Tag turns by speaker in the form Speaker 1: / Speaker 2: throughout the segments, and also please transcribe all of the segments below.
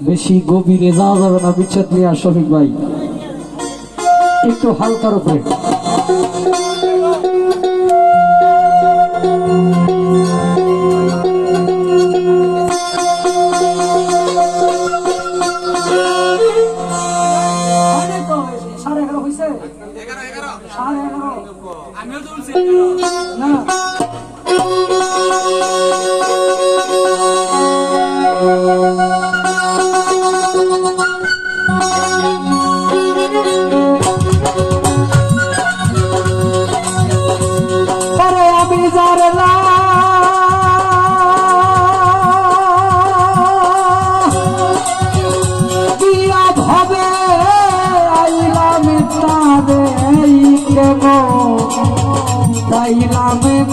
Speaker 1: বেশি গভীরে যাওয়া যাবে না বিচ্ছেদ নিয়ে আর শফিক ভাই। একটু হালকার উপরে। সাড়ে এগারো হয়েছে? সাড়ে এগারো।
Speaker 2: আমিও
Speaker 1: না।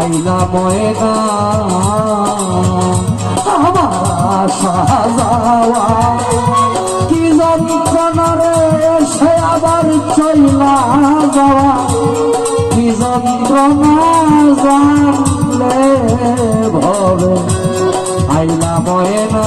Speaker 1: আইলাম তারে কেন তাইলাম না জানলে ভবে আইলা ময়না আমার সাজাওয়া। কি যন্ত্রণারে সে আবার চইলা যাওয়া। কি যন্ত্রণা জানলে ভবে আইলা ময়না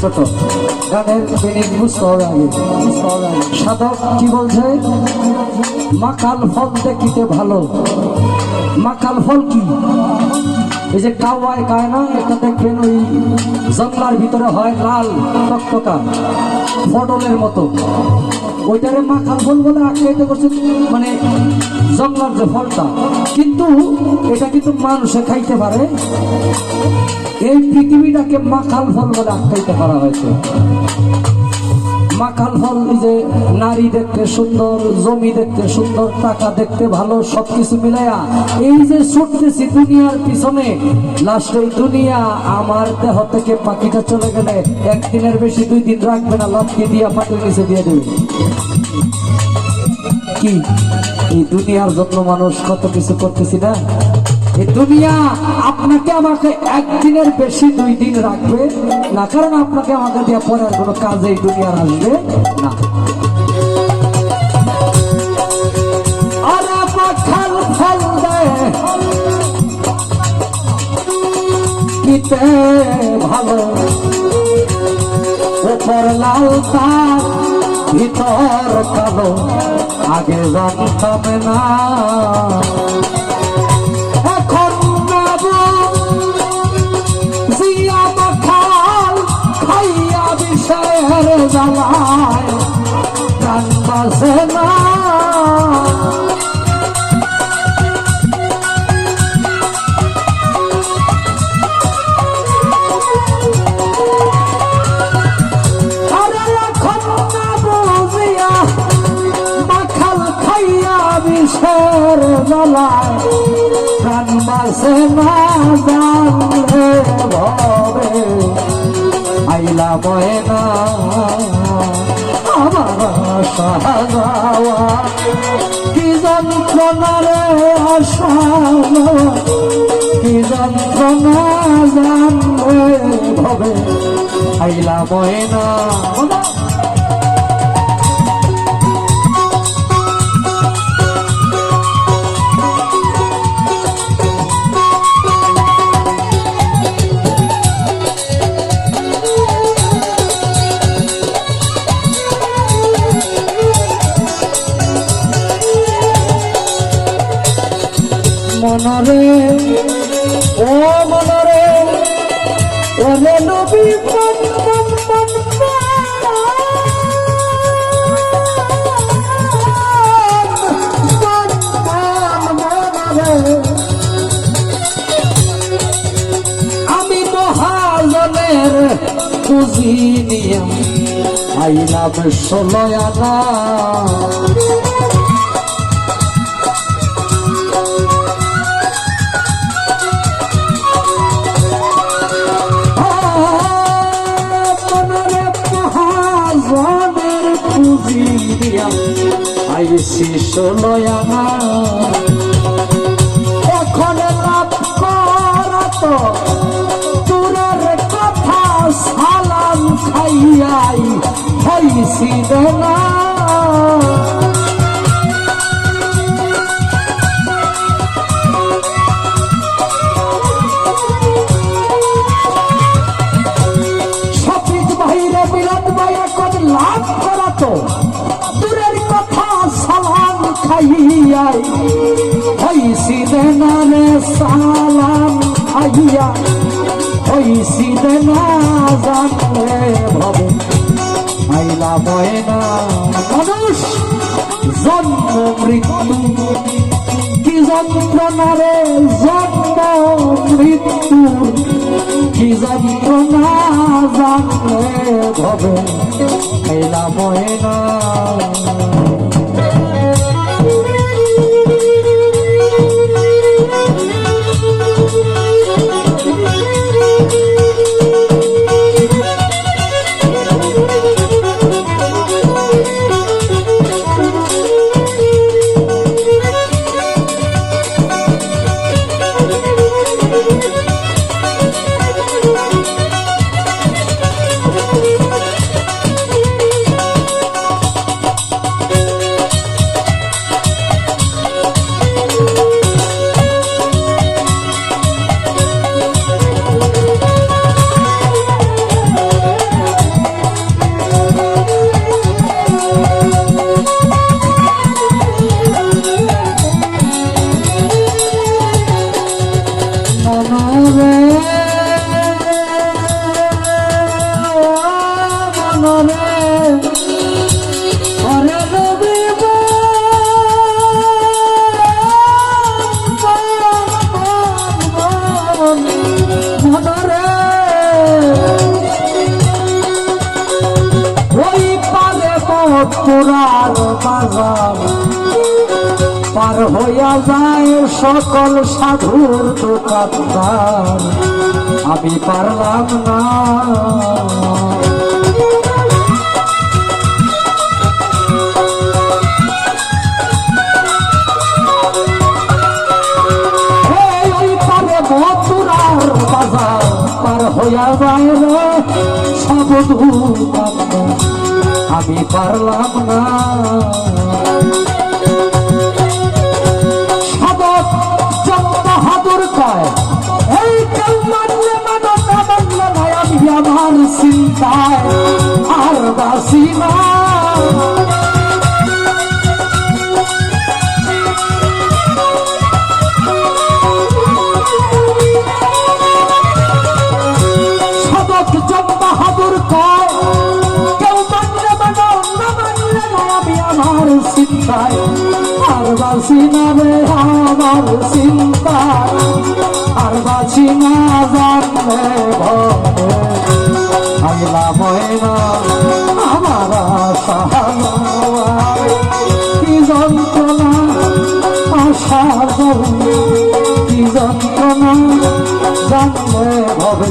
Speaker 1: ছোট গানের মিনিং হবে বুঝতে হবে আগে। সাধক কি বলছে? মাকাল ফল দেখিতে ভালো। মাকাল ফল কি? এই যে কাওয়ায় কায় না এটা দেখবেন ওই জঙ্গলার ভিতরে হয় লাল টকটকা, পটলের মতো। ওইটারে মাখাল ফল বলে আখ্যায়িত করছে মানে জঙ্গলার যে ফলটা। কিন্তু এটা কিন্তু মানুষে খাইতে পারে। এই পৃথিবীটাকে মাখাল ফল বলে আখ্যায়িত করা হয়েছে। ফল এই যে নারী দেখতে সুন্দর, জমি দেখতে সুন্দর, টাকা দেখতে ভালো, সবকিছু মিলাইয়া এই যে ছুটতেছি দুনিয়ার পিছনে, লাস্ট এই দুনিয়া আমার দেহ থেকে পাখিটা চলে গেলে একদিনের বেশি দুই দিন রাখবে না লাফকে দিয়া পাটির নিচে দিয়ে দেবে। কি? এই দুনিয়ার জন্য মানুষ কত কিছু করতেছি না? দুনিয়া আপনাকে আমাকে একদিনের বেশি দুই দিন রাখবে না, কারণ আপনাকে আমাকে দিয়ে পরে আর কোনো কাজে এই দুনিয়ার আসবে না। কিতে ভালো। উপর লাল তার, ভিতর কালো। আগে জানতাম না। জ্বালায় প্রাণ বাসে না। বিষের জ্বালায়। প্রাণ বাসে না জানলে ভবে। আইলা বয়না আমার সাজাওয়া কি যন্ত্রণারে আসানো কি যন্ত্রণা আইলা মনরে, ও মনরে, ওরে নবী মন মন মনরে আমি মহাজনের পুঁজি নিয়ে আইলাম ষোলয় আনা। আইসি ষোলয় এখন লাভ করা তো তোর কথা সালাম খাইয়াই হইছি না। হইছি না জানলে ভবে। আইলা ময়না, মানুষ, জন্ম, মৃত্যু। কি যন্ত্রণা রে, জন্ম, মৃত্যু? কি যন্ত্রণা জানলে ভবে। আইলা ময়না মনরে তোরার বাজার পার হইয়া যায় সকল সাধুর আমি পারলাম না। হইয়া যায় সব দোকানদার আমি পারলাম না। আমার চিন্তায়। আর বাসি না। বাসি না রে আমার চিন্তায় আর বাসি না জানলে ভবে ময়না আমার কি যন্ত্রণা, আশা কি যন্ত্রণা জানলে ভবে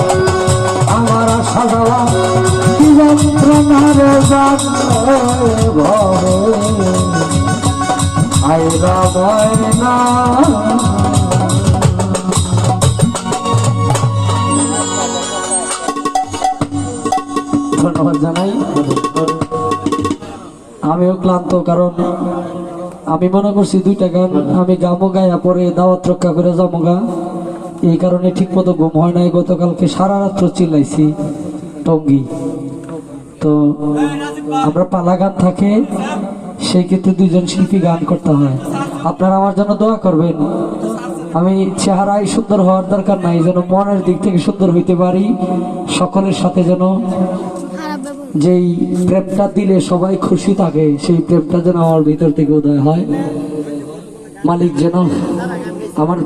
Speaker 1: সোনার ঘরে। না ধন্যবাদ জানাই। আমিও ক্লান্ত, কারণ আমি মনে করছি দুইটা গান আমি গামো গায়া পরে দাওয়াত রক্ষা করে যাব গা। এই কারণে ঠিকমতো ঘুম হয় নাই, গতকালকে সারা রাত্র চিল্লাইছি টঙ্গি। তো আমরা পালা গান থাকে, সেই ক্ষেত্রে দুজন শিল্পী গান করতে হয়। আপনারা আমার জন্য দোয়া করবেন। আমি চেহারায় সুন্দর হওয়ার দরকার নাই, যেন মনের দিক থেকে সুন্দর হইতে পারি, সকলের সাথে যেন যেই প্রেমটা দিলে সবাই খুশি থাকে, সেই প্রেমটা যেন আমার ভিতর থেকে উদয় হয়। মালিক যেন আমার